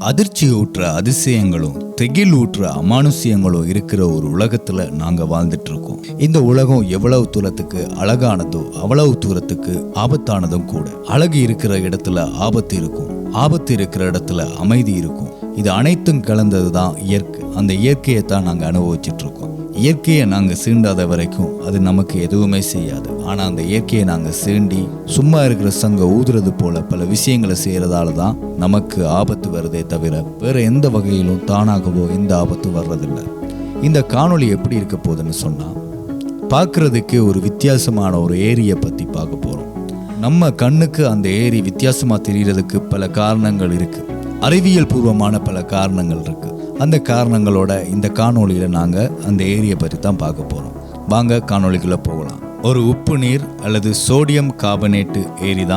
அதிர்ச்சி ஊற்ற அதிசயங்களும் திகில் ஊற்ற அமானுஷியங்களும் இருக்கிற ஒரு உலகத்துல நாங்க வாழ்ந்துட்டு இருக்கோம் இந்த உலகம் எவ்வளவு தூரத்துக்கு அழகானதோ அவ்வளவு தூரத்துக்கு ஆபத்தானதும் கூட. அழகு இருக்கிற இடத்துல ஆபத்து இருக்கும். ஆபத்து இருக்கிற இடத்துல அமைதி இருக்கும். இது அனைத்தும் கலந்தது தான் இயற்கை. அந்த இயற்கையை தான் நாங்கள் அனுபவிச்சுட்டு இருக்கோம் இயற்கையை நாங்கள் சீண்டாத வரைக்கும் அது நமக்கு எதுவுமே செய்யாது. ஆனால் அந்த இயற்கையை நாங்கள் சீண்டி சும்மா இருக்கிற சங்க ஊதுறது போல பல விஷயங்களை செய்கிறதால தான் நமக்கு ஆபத்து வருதே தவிர வேறு எந்த வகையிலும் தானாகவோ எந்த ஆபத்தும் வர்றதில்லை. இந்த காணொளி எப்படி இருக்க போகுதுன்னு சொன்னால் பார்க்குறதுக்கு ஒரு வித்தியாசமான ஒரு ஏரியை பற்றி பார்க்க போகிறோம் நம்ம கண்ணுக்கு அந்த ஏரி வித்தியாசமாக தெரிகிறதுக்கு பல காரணங்கள் இருக்குது அறிவியல் பூர்வமான பல காரணங்கள் இருக்குது அந்த காரணங்களோட இந்த காணொலியில் நாங்கள் அந்த ஏரியை பற்றி தான் பார்க்க போகிறோம் வாங்க காணொலிக்குள்ளே போகலாம். ஒரு உப்பு நீர் அல்லது சோடியம் கார்பனேட்டு ஏரி தான்